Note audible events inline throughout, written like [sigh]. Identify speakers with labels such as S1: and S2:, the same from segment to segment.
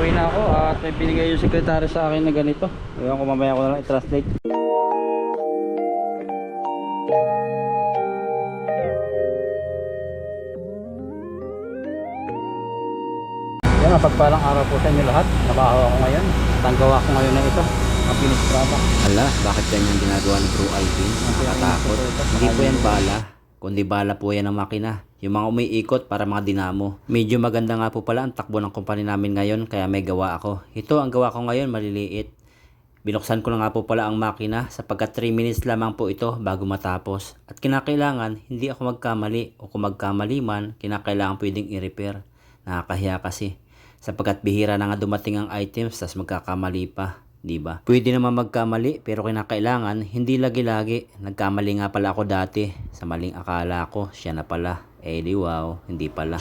S1: Pauwi na ako at may binigay yung sekretary sa akin na ganito. Ewan ko mamaya ko na lang i-translate. Yan, mapagpalang araw po sa inyo lahat. Trabaho ako ngayon. At ang gawa ko ngayon na ito. Ang finish product.
S2: Ala, bakit ganyan ginagawa ng True ID? Nakatakot. Hindi po yan bala, kundi bala po yan ng makina. Yung mga umiikot para mga dinamo. Medyo maganda nga po pala ang takbo ng kumpanya namin ngayon kaya may gawa ako. Ito ang gawa ko ngayon maliliit. Binuksan ko na nga po pala ang makina sapagkat 3 minutes lamang po ito bago matapos. At kinakailangan hindi ako magkamali o kung magkamali man, kinakailangan pwedeng i-repair. Nakakahiya kasi sapagkat bihira na nga dumating ang items tas magkakamali pa. 'di ba? Pwede naman magkamali pero kinakailangan hindi lagi-lagi. Nagkamali nga pala ako dati sa maling akala ko siya na pala. Eh di wow, hindi pala.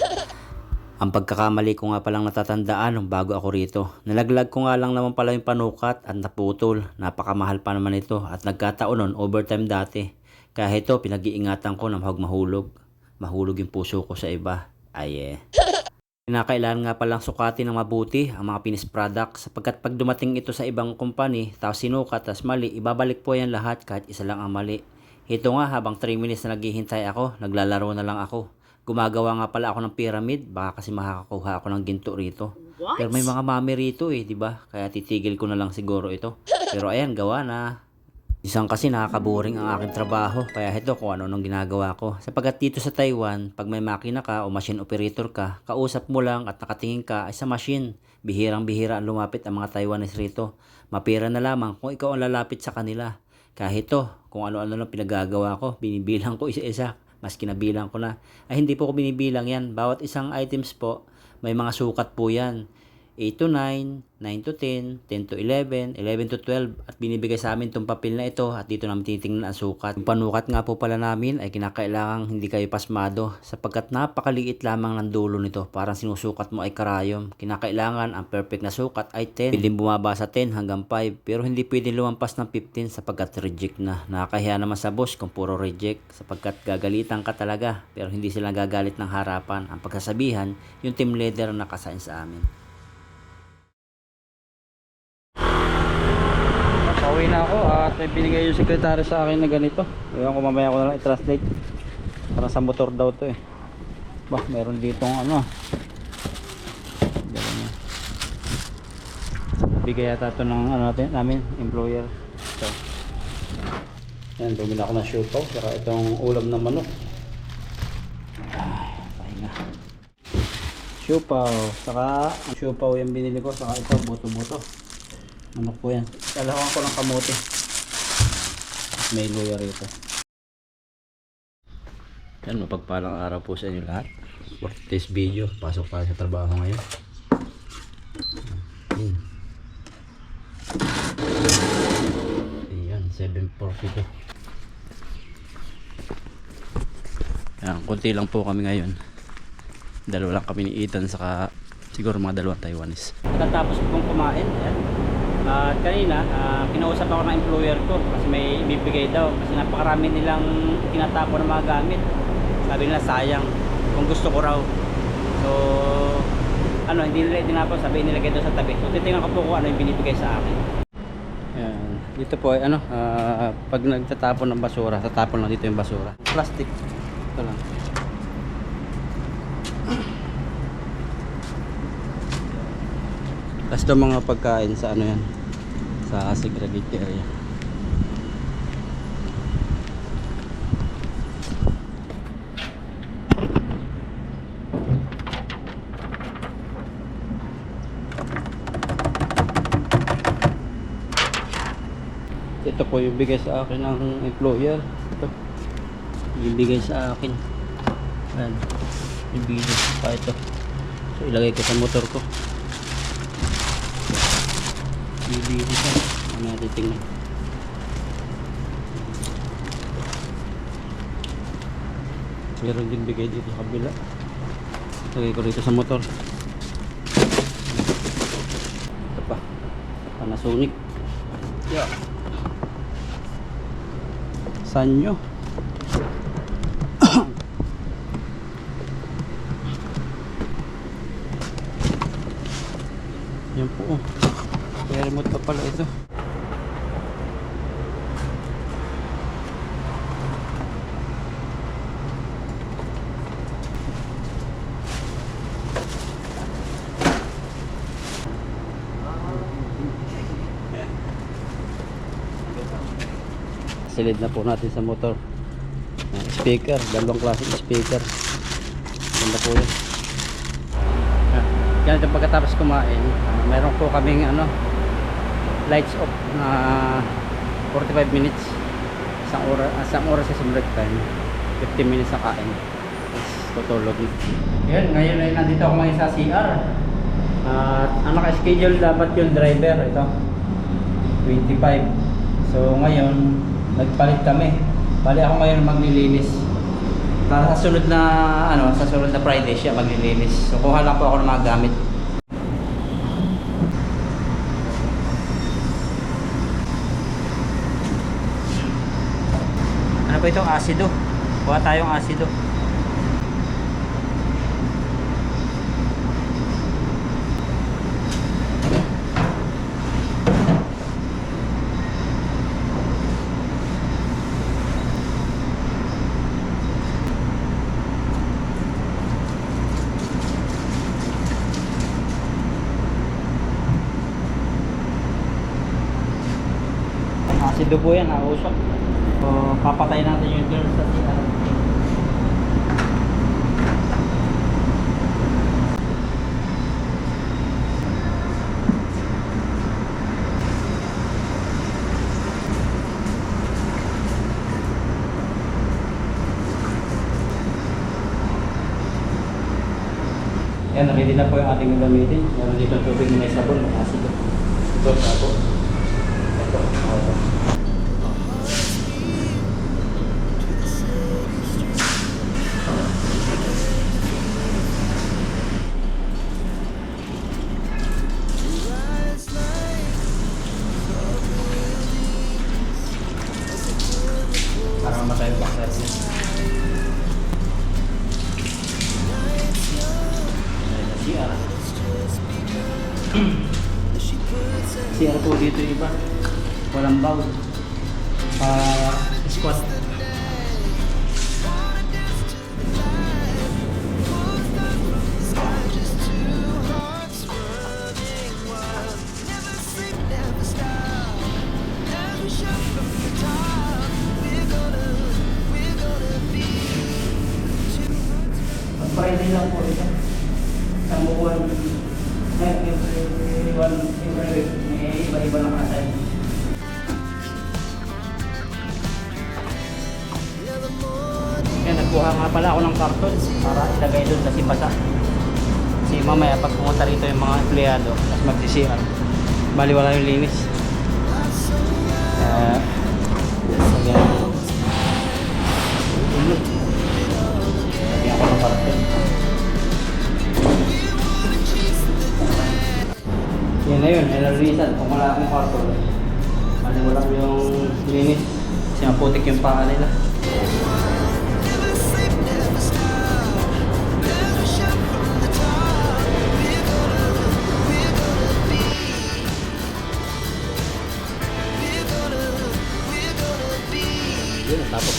S2: Ang pagkakamali ko nga palang natatandaan bago ako rito. Nalaglag ko nga lang naman pala yung panukat at naputol. Napakamahal pa naman ito at nagkataon nun overtime dati. Kaya ito pinag-iingatan ko na mahog mahulog. Mahulog yung puso ko sa iba. Ay eh. [laughs] Kinakailangan nga palang sukatin ng mabuti ang mga finished product sapagkat pag dumating ito sa ibang company tapos sinukat tapos mali, ibabalik po yan lahat kahit isa lang ang mali. Ito nga habang 3 minutes na naghihintay ako, naglalaro na lang ako. Gumagawa nga pala ako ng pyramid, baka kasi makakakuha ako ng ginto rito. Pero may mga mami rito eh, di ba? Kaya titigil ko na lang siguro ito. Pero ayan, gawa na. Isang kasi nakakaboring ang aking trabaho, kaya ito kung ano nung ginagawa ko. Sapagkat dito sa Taiwan, pag may makina ka o machine operator ka, kausap mo lang at nakatingin ka ay sa machine. Bihirang-bihira ang lumapit ang mga Taiwanese rito. Mapira na lamang kung ikaw ang lalapit sa kanila. Kaya ito, kung ano-ano lang pinagagawa ko, binibilang ko isa-isa. Mas kinabilang ko na. Ay hindi po ko binibilang yan. Bawat isang items po, may mga sukat po yan. 8 to 9, 9 to 10, 10 to 11, 11 to 12 at binibigay sa amin itong papel na ito at dito namin tinitingnan ang sukat. Yung panukat nga po pala namin ay kinakailangang hindi kayo pasmado sapagkat napakaliit lamang ng dulo nito parang sinusukat mo ay karayom. Kinakailangan ang perfect na sukat ay 10. Pwedeng bumaba sa 10 hanggang 5 pero hindi pwedeng lumampas ng 15 sapagkat reject na. Nakakahiya naman sa boss kung puro reject sapagkat gagalitan ka talaga pero hindi sila gagalit ng harapan. Ang pagkasabihan yung team leader na nakasign sa amin.
S1: Pauwi na ako at may binigay yung sekretary sa akin na ganito. Ewan ko mamaya ko na lang i-translate. Para sa motor daw to eh. Bah, meron ditong ano. Niya. Bigay yata to ng ano natin, namin, employer. So. Yan, bumili ako ng siopaw. Saka itong ulam na manok. Ay, pahinga. Siopaw. Saka siopaw yung binili ko. Saka ito, buto-buto. Ano po yan? Dalawan ko ng kamote. May luya rito. Yan, mapagpalang araw po sa inyo lahat. For this video, pasok tayo sa trabaho ngayon. Yan. Ayan, 7.42. Yan, konti lang po kami ngayon. Dalawa lang kami ni Ethan saka siguro mga dalawang Taiwanese. Natapos pong kumain, ayan. At kanina, ah, kinausap ako ng employer ko kasi may bibigay daw kasi napakarami nilang tinatapon ng mga gamit. Sabi nila sayang kung gusto ko raw. So, ano, hindi nila tinapon, sabi nilagay doon sa tabi. So, titingnan ko po kung ano yung binibigay sa akin. Yan. Dito po ay ano, ah, pag nagtatapon ng basura, tatapon lang dito yung basura. Plastic. Ito lang. Tapos mga pagkain sa ano yan, sa segregated area. Ito po yung bigay sa akin ng employer. Ito. Yung bigay sa akin. Ayan. Yung bigay pa ito. So ilagay ko sa motor ko. Bibili siya. Ano natin tingnan. Meron din bigay dito sa kabila. Lagay ko dito sa motor. Ito pa. Panasonic. Yeah. Sanyo.
S2: Yan po. oh. May remote pa pala ito. Silid na po natin sa motor. Speaker, dalawang klaseng speaker. Ganda po yun. Ah, Ganito pagkatapos kumain, meron po kaming ano, lights off na 45 minutes. Isang oras, isang oras sa break time. 15 minutes na kain. Tapos tutulog. Yan, ngayon ay nandito ako ngayon sa CR. At ang naka-schedule dapat yung driver, ito. 25. So ngayon, nagpalit kami. Bali ako ngayon maglilinis. Para sa sunod na ano, sa sunod na Friday siya maglilinis. So kuha lang po ako ng mga gamit. Ano ba itong asido? Kuha tayong asido. Asido po yan, nausok. Papatay natin yung girl sa CR. Yan, ready na po yung ating gamitin. Meron dito tubig na may sabon, may ng karton para ilagay doon kasi basa. Kasi mamaya pag pumunta rito yung mga empleyado, tapos magsisihan, bali wala yung linis. Kaya, lagyan ko. Ng karton. Yan na yun, nilalisan. Kung wala akong karton, bali wala yung linis. Kasi maputik yung paa nila.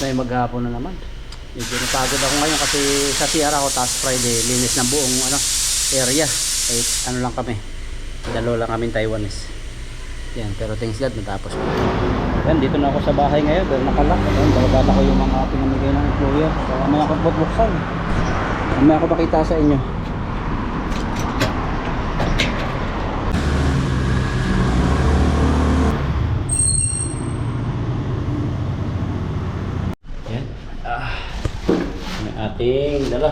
S2: Yung maghapon na naman. Medyo napagod ako ngayon kasi sa CR ako task Friday, linis ng buong ano, area. Eh, ano lang kami, dalawa lang kami Taiwanese. Yan, pero thanks God, natapos ko. Yan, dito na ako sa bahay ngayon, pero nakalock. Yan, babata ko yung mga pinamigay ng employer. So, mamaya ako buksan. Mamaya ako pakita sa inyo. Yan. Ah. May ating dala.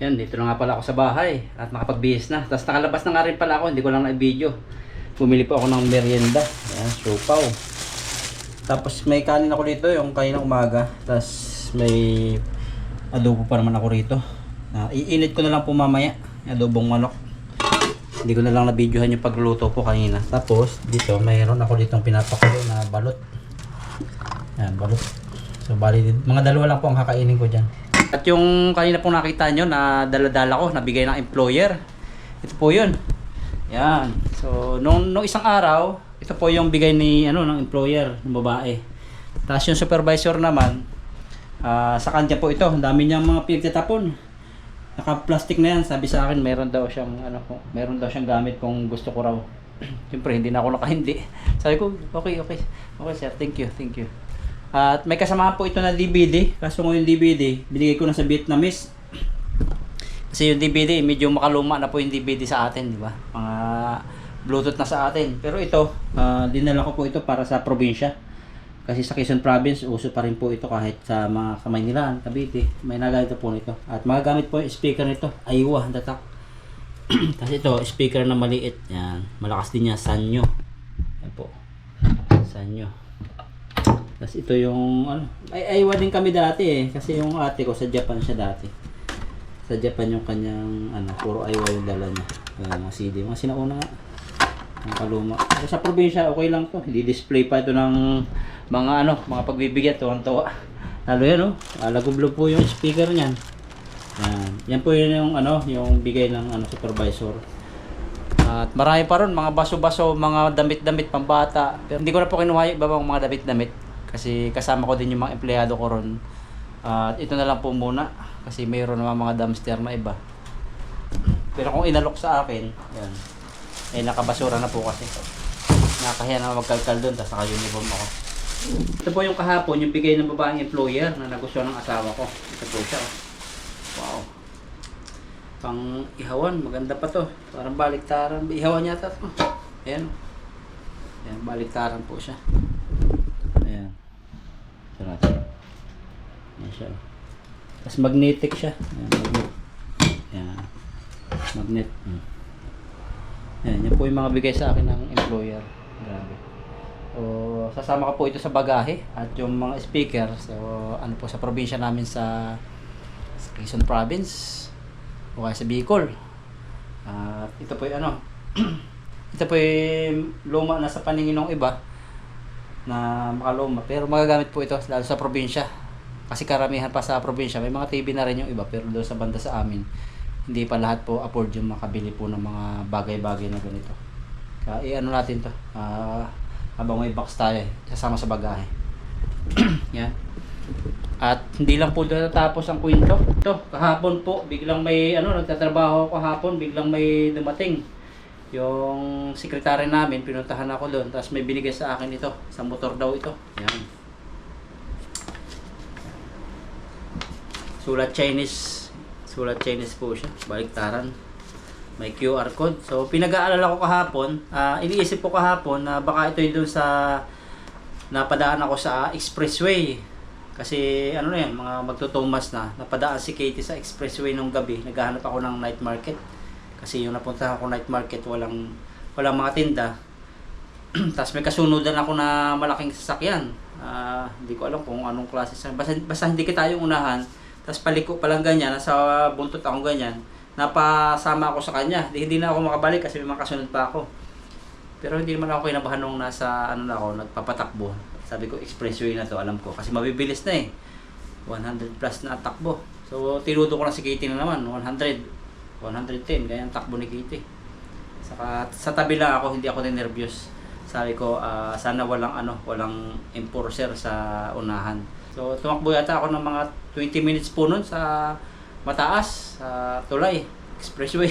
S2: Yan, dito na nga pala ako sa bahay at nakapagbihis na. Tapos nakalabas na nga rin pala ako, hindi ko lang na-video. Bumili po ako ng merienda. Yan, supaw. Tapos may kanin ako dito yung kaninang umaga. Tapos may adobo pa naman ako rito. Ah, iinit ko na lang po mamaya. Adobong manok. Hindi ko na lang na-videohan yung pagluluto ko kanina. Tapos, dito, mayroon ako ditong pinapakulo na balot. Yan, balot. So, bali, mga dalawa lang po ang kakainin ko dyan. At yung kanina pong nakita nyo na daladala ko, nabigay ng employer. Ito po yun. Yan. So, nung, nung isang araw, ito po yung bigay ni ano ng employer, ng babae. Tapos yung supervisor naman, ah, sa kanya po ito, ang dami niyang mga pinagtatapon. Naka-plastic na yan, sabi sa akin, meron daw siyang ano meron daw siyang gamit kung gusto ko raw. [clears throat] Siyempre, hindi na ako nakahindi. [laughs] Sabi ko, okay, okay. Okay, sir. Thank you, thank you. At may kasama po ito na DVD. Kaso ngayon DVD, binigay ko na sa Vietnamese. [clears throat] Kasi yung DVD, medyo makaluma na po yung DVD sa atin, di ba? Mga Bluetooth na sa atin. Pero ito, ah, dinala ko po ito para sa probinsya. Kasi sa Quezon Province, uso pa rin po ito kahit sa mga sa Maynila, Cavite. May nagamit po nito. At magagamit po yung speaker nito. Aywa, datak. [clears throat] Kasi ito, speaker na maliit. Yan. Malakas din niya. Sanyo. Yan po. Sanyo. Tapos ito yung ano, ay aywa din kami dati eh kasi yung ate ko sa Japan siya dati. Sa Japan yung kanyang ano, puro aywa yung dala niya. Uh, mga CD, mga sinauna nga. Ang kaluma. Pero sa probinsya okay lang to. Hindi display pa ito ng mga ano, mga pagbibigyan tuwang-tuwa. Lalo yan oh. Alagublo po yung speaker niyan. Yan. Yan po yun yung ano, yung bigay ng ano supervisor. At marami pa ron, mga baso-baso, mga damit-damit pambata. Pero hindi ko na po kinuha yung ibang mga damit-damit. Kasi kasama ko din yung mga empleyado ko ron. At ito na lang po muna. Kasi mayroon naman mga dumpster na iba. Pero kung inalok sa akin, yan. Eh nakabasura na po kasi. Nakakahiya na magkalkal doon, tapos naka-uniform ako. Ito po yung kahapon, yung bigay ng babaeng employer na nagustuhan ng asawa ko. Ito po siya. oh. Wow. Pang ihawan, maganda pa to. Parang baliktaran. Ihawan yata to. Ayan. Ayan, baliktaran po siya. Ayan. Ito natin. Ayan siya. oh. Tapos magnetic siya. Ayan, magnet. Ayan. Magnet. Hmm. Ayan, yan po yung mga bigay sa akin ng employer. Grabe. So, sasama ko po ito sa bagahe at yung mga speaker. So, ano po sa probinsya namin sa, sa Quezon Province o kaya sa Bicol. At ito po yung ano, [clears throat] ito po yung luma na sa paningin ng iba na makaluma. Pero magagamit po ito lalo sa probinsya. Kasi karamihan pa sa probinsya, may mga TV na rin yung iba pero doon sa banda sa amin, hindi pa lahat po afford yung makabili po ng mga bagay-bagay na ganito. Kaya i-ano natin to. Ah, habang may box tayo, eh, kasama sa bagahe. [clears throat] Yan. At hindi lang po doon natapos ang kwento. Ito, kahapon po, biglang may, ano, nagtatrabaho ako kahapon, biglang may dumating. Yung sekretary namin, pinuntahan ako doon, tapos may binigay sa akin ito, sa motor daw ito. Yan. Sulat Chinese. Sulat Chinese po siya. Baliktaran. May QR code. So, pinag-aalala ko kahapon. ah iniisip ko kahapon na baka ito yung doon sa napadaan ako sa expressway. Kasi ano na yan, mga magtutumas na. Napadaan si Katie sa expressway nung gabi. Naghahanap ako ng night market. Kasi yung napuntahan ko night market, walang, walang mga tinda. [clears throat] Tapos may kasunodan ako na malaking sasakyan. Ah, hindi ko alam kung anong klase basta, basta hindi kita yung unahan. Tapos paliko pa lang ganyan, nasa buntot ako ganyan. Napasama ako sa kanya. Di, hindi na ako makabalik kasi may mga kasunod pa ako. Pero hindi naman ako kinabahan nung nasa ano na ako, nagpapatakbo. Sabi ko, expressway na to, alam ko. Kasi mabibilis na eh. 100 plus na takbo. So, tinuto ko na si Katie na naman, 100. 110, ganyan takbo ni Katie. Saka, sa tabi lang ako, hindi ako nervyos. Sabi ko, ah, sana walang ano, walang enforcer sa unahan. So, tumakbo yata ako ng mga 20 minutes po nun sa mataas, sa tulay, expressway.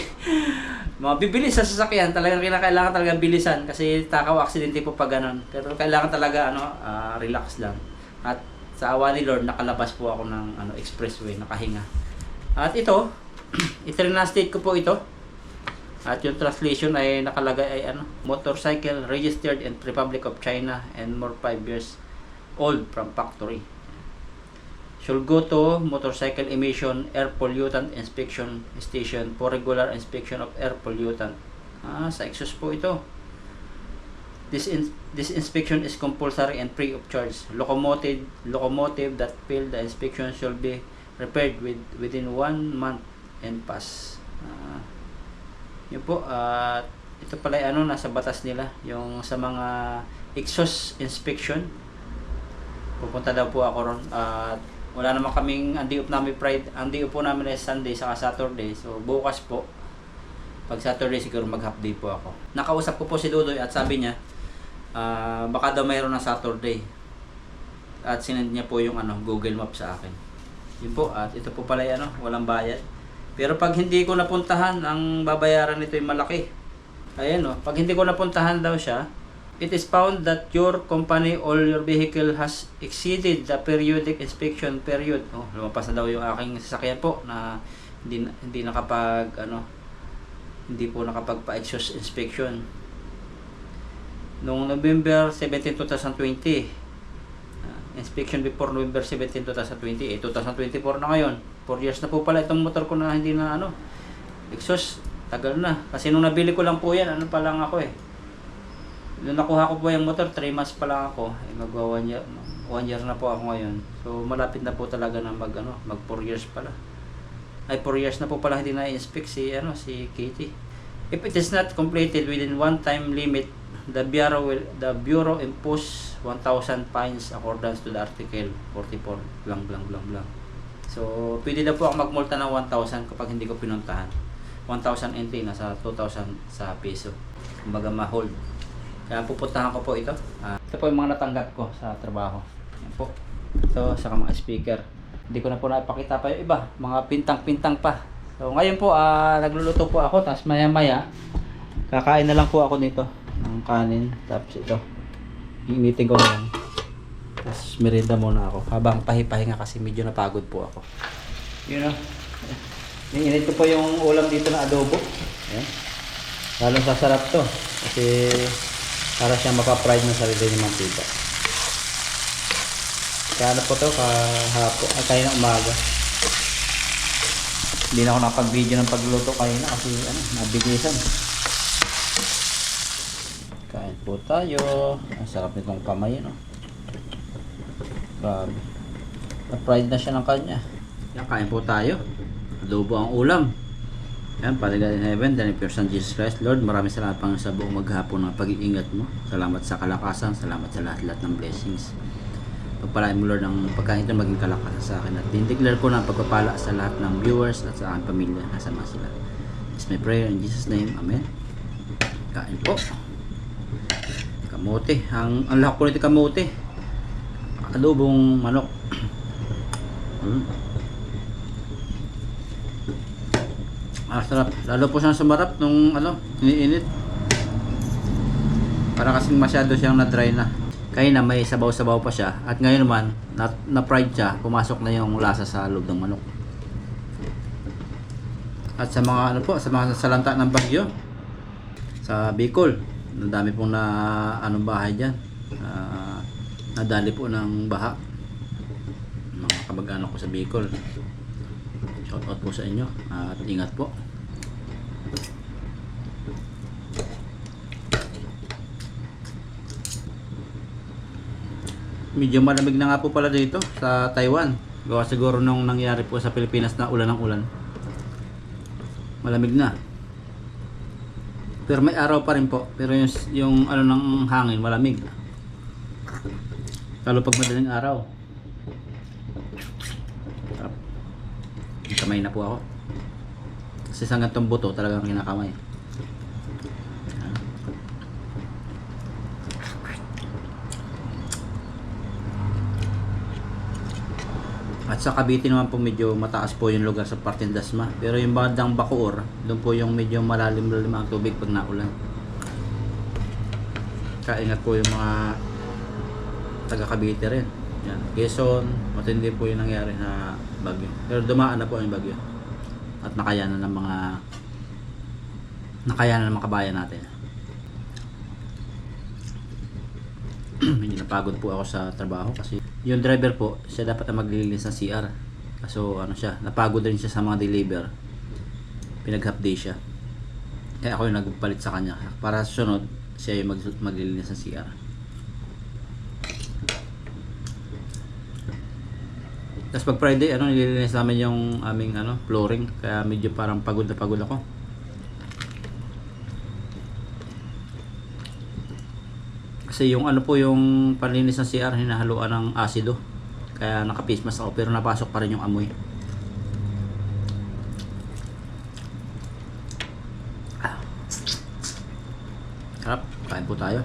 S2: [laughs] Mabibilis sa sasakyan, talagang kinakailangan talagang bilisan kasi takaw aksidente po pag ganun. Pero kailangan talaga ano, ah, relax lang. At sa awa ni Lord, nakalabas po ako ng ano, expressway, nakahinga. At ito, [clears throat] i-translate ko po ito. At yung translation ay nakalagay ay ano, motorcycle registered in Republic of China and more 5 years old from factory. Should go to motorcycle emission air pollutant inspection station for regular inspection of air pollutant. Ah, sa exhaust po ito. This in, this inspection is compulsory and free of charge. Locomotive locomotive that failed the inspection should be repaired with within one month and pass. Ah, Yun po, at ito pala ano, nasa batas nila, yung sa mga exhaust inspection. Pupunta daw po ako ron. At wala naman kaming, ang day namin Friday, ang day po namin ay Sunday saka Saturday. So bukas po, pag Saturday siguro mag half day po ako. Nakausap ko po si Dudoy at sabi niya, ah, baka daw mayroon ng Saturday. At sinend niya po yung ano, Google Map sa akin. Yun po, at ito po pala yung ano, walang bayad. Pero pag hindi ko napuntahan, ang babayaran nito ay malaki. Ayan o, pag hindi ko napuntahan daw siya, it is found that your company or your vehicle has exceeded the periodic inspection period. Oh, lumabas na daw yung aking sasakyan po na hindi hindi nakapag ano hindi po nakapagpa-exhaust inspection. Noong November 17, 2020, ah, inspection before November 17, 2020, eh, 2024 na ngayon. 4 years na po pala itong motor ko na hindi na ano, exhaust, tagal na. Kasi nung nabili ko lang po yan, ano pa lang ako eh. Nung nakuha ko po yung motor, 3 months pa lang ako. Eh, magwa 1 year, 1 year na po ako ngayon. So, malapit na po talaga na mag, ano, mag 4 years pala. Ay, 4 years na po pala hindi na-inspect si, ano, si Katie. If it is not completed within one time limit, the Bureau will, the Bureau impose 1,000 fines accordance to the Article 44, blang blang blang blang. So, pwede na po ako magmulta ng 1,000 kapag hindi ko pinuntahan. 1,000 NT, nasa 2,000 sa peso. Kumbaga ma-hold. Kaya pupuntahan ko po ito. Ah, ito po yung mga natanggap ko sa trabaho. Yan po. Ito, saka mga speaker. Hindi ko na po napakita pa yung iba. Mga pintang-pintang pa. So, ngayon po, ah, nagluluto po ako. Tapos maya-maya, kakain na lang po ako nito. Ng kanin. Tapos ito. Initin ko lang. Tapos merienda muna ako. Habang pahipahinga kasi medyo napagod po ako. Yun o. Niinit ko po yung ulam dito na adobo. Ayan. Lalong sasarap to. Kasi para siyang mapapride ng sarili ng mantika. Kaya ano po to kahapon, ay kaya na umaga. Hindi na ako nakapag-video ng pagluluto kayo na kasi ano, nabigisan. Kain po tayo. Ang sarap nitong kamay, no? Grabe. Na-pride na siya ng kanya. Yan, kain po tayo. Adobo ang ulam. Yan, Father God in heaven, then your Son Jesus Christ, Lord, maraming salamat pang sa buong maghapon ng pag-iingat mo. Salamat sa kalakasan, salamat sa lahat-lahat ng blessings. Pagpalain mo, Lord, ang pagkain ito maging kalakasan sa akin. At din-declare ko ang pagpapala sa lahat ng viewers at sa aking pamilya. Nasama sila. It's my prayer in Jesus' name. Amen. Kain po. Kamote. Ang, ang lahok ko nito kamote. Adobong manok. [clears throat] Mm. Ah, sarap. Lalo po siyang sumarap nung ano, iniinit. Para kasing masyado siyang na-dry na. Kaya na may sabaw-sabaw pa siya. At ngayon naman, na, na-fried siya, pumasok na yung lasa sa loob ng manok. At sa mga ano po, sa mga salanta ng bagyo, sa Bicol, ang dami pong na anong bahay diyan. Ah, nadali po ng baha. Mga kamag-anak ko sa Bicol. Shout out po sa inyo at ingat po. Medyo malamig na nga po pala dito sa Taiwan. Gawa siguro nung nangyari po sa Pilipinas na ulan ng ulan. Malamig na. Pero may araw pa rin po. Pero yung, yung ano ng hangin, malamig. Lalo pag madaling araw. Kamay na po ako. Kasi sa gantong buto talagang kinakamay. At sa Cavite naman po medyo mataas po yung lugar sa Partin Dasma. Pero yung bandang Bacoor, doon po yung medyo malalim-lalim ang tubig pag naulan. Kaya ingat po yung mga taga Cavite rin. Yan. Quezon, matindi po yung nangyari sa bagyo. Pero dumaan na po yung bagyo. At nakayanan ng mga nakayanan ng mga kabayan natin. medyo [clears throat] napagod po ako sa trabaho kasi yung driver po, siya dapat na maglilinis ng CR. Kaso ano siya, napagod rin siya sa mga deliver. Pinag-half day siya. Kaya ako yung nagpalit sa kanya. Para sa sunod, siya yung mag maglilinis ng CR. Tapos pag Friday, ano, nililinis namin yung aming ano, flooring. Kaya medyo parang pagod na pagod ako. Kasi yung ano po yung panlinis ng CR hinahaluan ng asido. Kaya naka-face mask ako pero napasok pa rin yung amoy. Ah. Sarap, kain po tayo.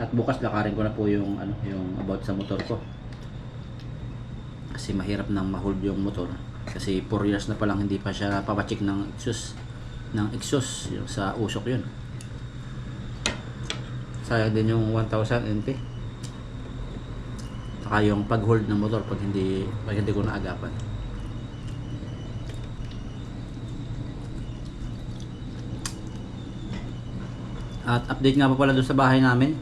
S2: At bukas lakarin ko na po yung ano, yung about sa motor ko. Kasi mahirap nang ma-hold yung motor. Kasi 4 years na palang hindi pa siya papacheck ng exhaust ng exhaust yung sa usok yun. Sayang din yung 1000 NP. Saka yung pag-hold ng motor pag hindi pag hindi ko naagapan. At update nga pa pala doon sa bahay namin.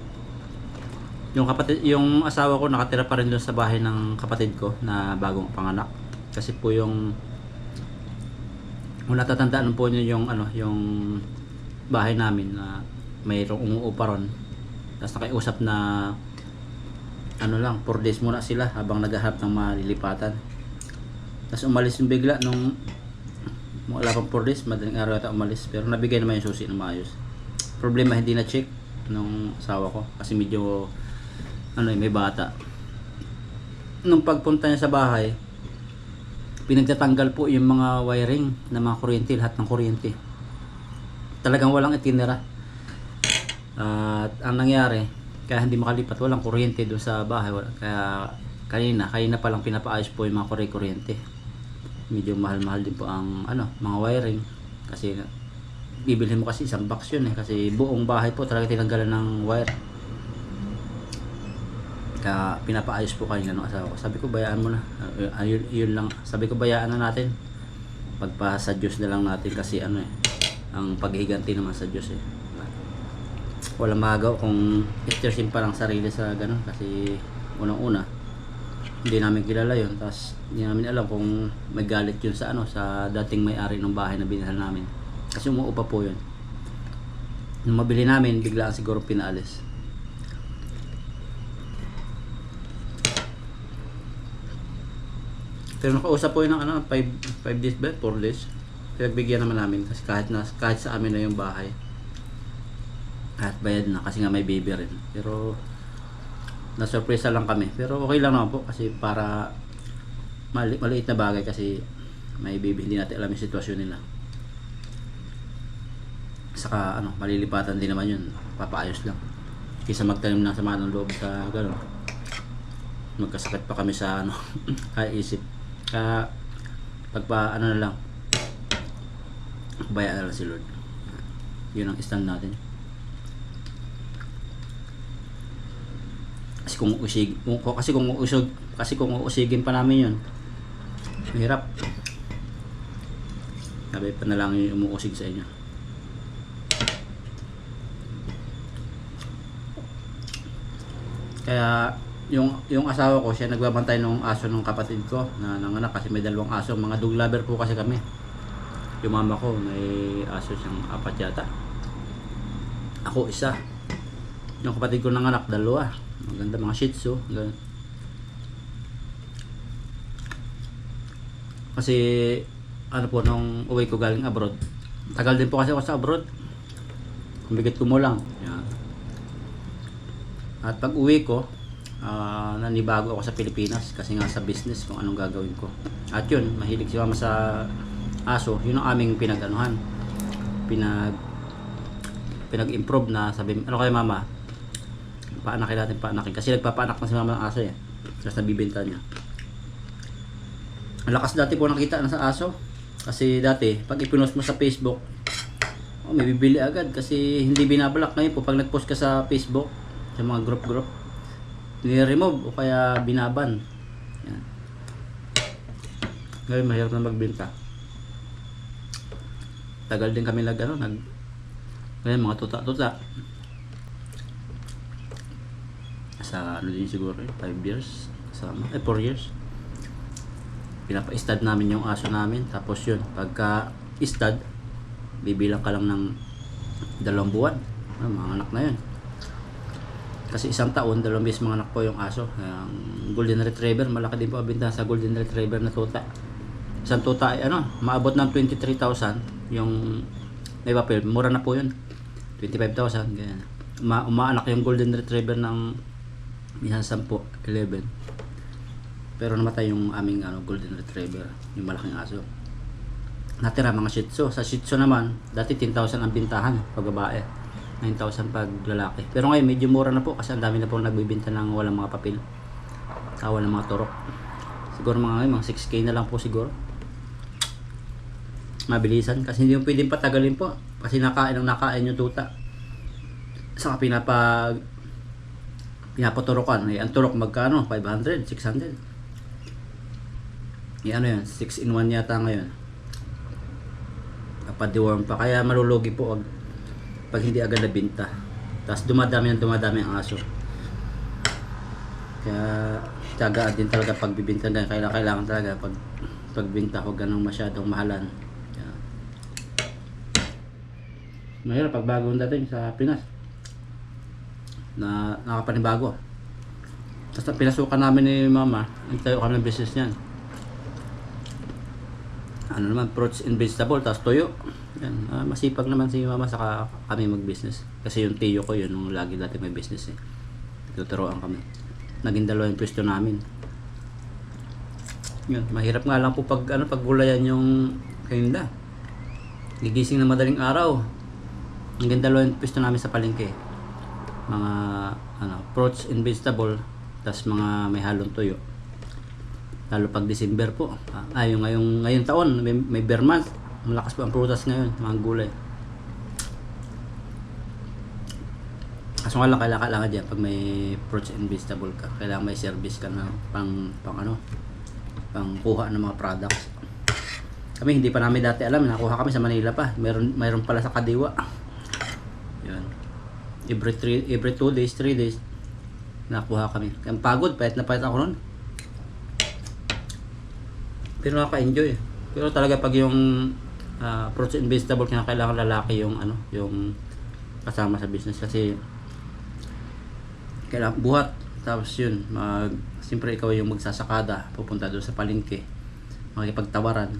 S2: Yung kapatid, yung asawa ko nakatira pa rin doon sa bahay ng kapatid ko na bagong panganak. Kasi po yung kung natatandaan po niyo yung ano, yung bahay namin na mayroong umuupa ron. Tapos nakiusap na ano lang, 4 days muna sila habang naghahanap ng malilipatan. Tapos umalis yung bigla nung wala pang 4 days, madaling araw yata umalis. Pero nabigay naman yung susi ng maayos. Problema hindi na check nung asawa ko kasi medyo ano eh, may bata. Nung pagpunta niya sa bahay, pinagtatanggal po yung mga wiring ng mga kuryente, lahat ng kuryente. Talagang walang itinera. At ang nangyari, kaya hindi makalipat, walang kuryente doon sa bahay. Kaya kanina, kanina pa lang pinapaayos po yung mga kury- kuryente. Medyo mahal-mahal din po ang ano, mga wiring. Kasi bibilhin mo kasi isang box yun eh. Kasi buong bahay po talaga tinanggalan ng wire. Kaya pinapaayos po kanina ng asawa ko. Sabi ko, bayaan mo na. Uh, yun, yun lang. Sabi ko, bayaan na natin. Pagpa sa Diyos na lang natin kasi ano eh. Ang paghiganti naman sa Diyos eh. Walang magaw kung istersin pa lang sarili sa ganun. Kasi unang-una, hindi namin kilala yun. Tapos hindi namin alam kung may galit yun sa ano sa dating may-ari ng bahay na binilhan namin. Kasi umuupa po yun. Nung mabili namin, biglaan siguro pinaalis. Pero nakausap po yun ng ano, 5 days ba? 4 days. Pinagbigyan naman namin kasi kahit, na, kahit sa amin na yung bahay. Kahit bayad na kasi nga may baby rin. Pero na-surpresa lang kami. Pero okay lang naman po kasi para mali, maliit na bagay kasi may baby hindi natin alam yung sitwasyon nila. Saka ano, malilipatan din naman yun. Papaayos lang. Kisa magtanim ng sama ng loob sa gano'n. Magkasakit pa kami sa ano, [laughs] kaya isip. Kaya pagpa ano na lang, bayaan na lang si Lord. Yun ang stand natin. Kasi kung usig, kasi kung usog, kasi kung usigin pa namin yun, mahirap. Sabi pa na lang yung umuusig sa inyo. Kaya yung yung asawa ko siya nagbabantay ng aso ng kapatid ko na nanganak kasi may dalawang aso. Mga dog lover po kasi kami. Yung mama ko may aso siyang apat yata. Ako isa. Yung kapatid ko nanganak dalawa. Maganda mga shih tzu ganun. kasi ano po nung uwi ko galing abroad tagal din po kasi ako sa abroad. Kumigit ko mo lang yan. At pag uwi ko, ah, nanibago ako sa Pilipinas kasi nga sa business kung anong gagawin ko. At yun, mahilig si mama sa aso, yun ang aming pinag-anuhan. Pinag pinag-improve na sabi, ano kayo mama? Paanakin natin, paanakin. Kasi nagpapaanak na si mama ng aso eh. Tapos nabibenta niya. Ang lakas dati ko nakita na sa aso. Kasi dati, pag ipinost mo sa Facebook, oh, may bibili agad kasi hindi binabalak ngayon po pag nag-post ka sa Facebook sa mga group-group ni-remove o kaya binaban. Yan. Ngayon mahirap na magbenta tagal din kami nag ano nag ngayon mga tuta-tuta. Sa ano din siguro 5 years sa eh 4 years. Pinapa-stud namin yung aso namin. Tapos yun pagka stud bibilang ka lang ng dalawang buwan. Ah, mga anak na yun kasi isang taon, dalawang beses mga anak po yung aso. Ang Golden Retriever, malaki din po ang binta sa Golden Retriever na tuta. Isang tuta ay ano, maabot ng 23,000 yung may papel. Mura na po yun. 25,000, ganyan. Uma umaanak yung golden retriever ng minsan 10, 11. Pero namatay yung aming ano, golden retriever, yung malaking aso. Natira mga shih tzu. Sa shih tzu naman, dati 10,000 ang bintahan pag babae. 9,000 pag lalaki. Pero ngayon medyo mura na po kasi ang dami na po nagbibenta ng walang mga papel. Ah, walang mga turok. Siguro mga ngayon, mga 6K na lang po siguro. Mabilisan kasi hindi mo pwedeng patagalin po kasi nakain ang nakain yung tuta. Saka pinapa pinapaturokan. Eh, ang turok magkano? 500, 600. Eh, ano yun? 6 in 1 yata ngayon. Kapag-deworm pa. Kaya malulugi po pag, pag hindi agad nabinta. Tapos dumadami ng dumadami ang aso. Kaya tiyagaan din talaga pagbibinta dahil kailangan, kailangan talaga pag pagbinta huwag ganun masyadong mahalan. Kaya, mahirap pag bagong dating sa Pinas na nakapanibago. Tapos pinasukan namin ni mama, nagtayo kami ng business niyan. Ano naman, fruits and vegetable, tapos tuyo. Yan, ah, masipag naman si mama saka kami mag-business. Kasi yung tiyo ko yun, nung lagi dati may business eh. Tuturoan kami. Naging dalawa yung pwesto namin. Yun, mahirap nga lang po pag ano pag gulayan yung kainda. Gigising na madaling araw. Hanggang dalawa yung pwesto namin sa palengke. Mga ano, fruits and vegetable, tas mga may halong tuyo. Lalo pag December po. Ah, yung ngayong ngayong taon may, may bear month. Malakas po ang prutas ngayon, mga gulay. Kaso nga lang kailangan, kailangan dyan pag may fruits and vegetable ka. Kailangan may service ka na pang, pang ano, pang kuha ng mga products. Kami hindi pa namin dati alam, nakuha kami sa Manila pa. Meron mayroon pala sa Kadiwa. Yan. Every three, every two days, three days, nakuha kami. Ang pagod, pahit na pahit ako nun. Pero nakaka-enjoy. Pero talaga pag yung ah, fruits and vegetable kailangan lalaki yung ano, yung kasama sa business. Kasi kailangan buhat. Tapos yun mag siyempre ikaw yung magsasakada pupunta doon sa palengke. Makikipagtawaran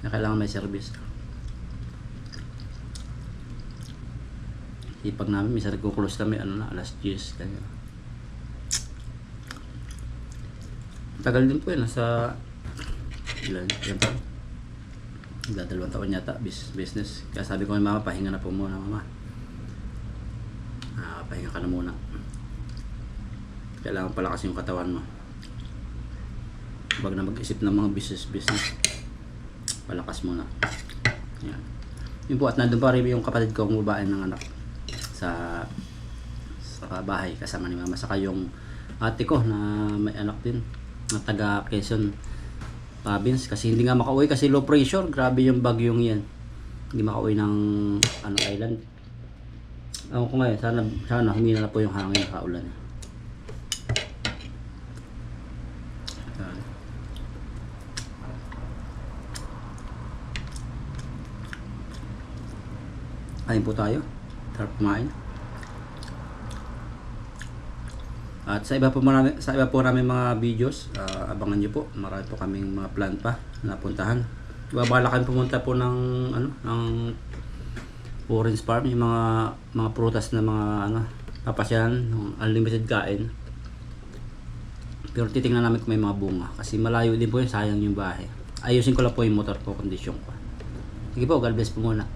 S2: na kailangan may service. Ipag namin minsan nagkukulos kami ano na alas 10 ganyan. Tagal din po yun nasa ilan? Yan pa dalawang taon yata business. Kaya sabi ko kay mama pahinga na po muna mama. Ah, pahinga ka na muna. Kailangan palakas yung katawan mo. Wag na mag-isip ng mga business business. Palakas muna. Yan. Yun po at nandun pa rin yung kapatid kong babae ng anak sa sa bahay kasama ni mama. Saka yung ate ko na may anak din na taga Quezon province kasi hindi nga makauwi kasi low pressure grabe yung bagyong yan hindi makauwi ng ano island ako ko ngayon sana sana humina na po yung hangin kaulan. Kain po tayo. Sarap kumain. At sa iba po marami, sa iba po namin mga videos, ah, abangan niyo po. Marami po kaming mga plan pa na puntahan. Babala kami pumunta po ng ano, ng orange farm, yung mga mga prutas na mga ano, papasyan, ng unlimited kain. Pero titingnan namin kung may mga bunga kasi malayo din po yun, sayang yung bahay. Ayusin ko lang po yung motor ko, kondisyon ko. Sige po, God bless po muna.